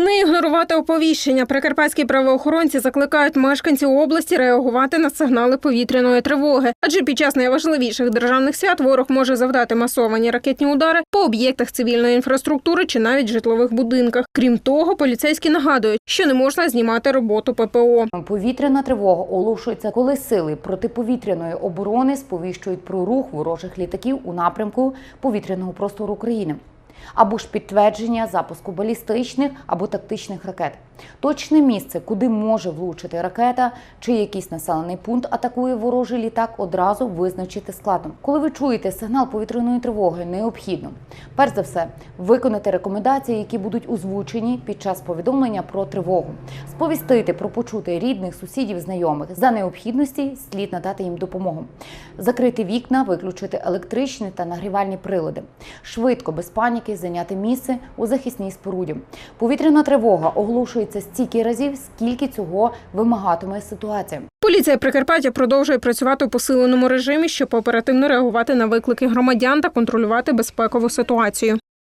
Не ігнорувати оповіщення. Прикарпатські правоохоронці закликають мешканців області реагувати на сигнали повітряної тривоги. Адже під час найважливіших державних свят ворог може завдати масовані ракетні удари по об'єктах цивільної інфраструктури чи навіть житлових будинках. Крім того, поліцейські нагадують, що не можна знімати роботу ППО. Повітряна тривога оголошується, коли сили протиповітряної оборони сповіщують про рух ворожих літаків у напрямку повітряного простору України. Або ж підтвердження запуску балістичних або тактичних ракет. Точне місце, куди може влучити ракета, чи якийсь населений пункт атакує ворожий літак, одразу визначити складно. Коли ви чуєте сигнал повітряної тривоги, необхідно перш за все виконати рекомендації, які будуть озвучені під час повідомлення про тривогу, сповістити про почути рідних, сусідів, знайомих за необхідності слід надати їм допомогу, закрити вікна, виключити електричні та нагрівальні прилади, швидко без паніки зайняти місце у захисній споруді. Повітряна тривога оголошується стільки разів, скільки цього вимагатиме ситуація. Поліція Прикарпаття продовжує працювати у посиленому режимі, щоб оперативно реагувати на виклики громадян та контролювати безпекову ситуацію.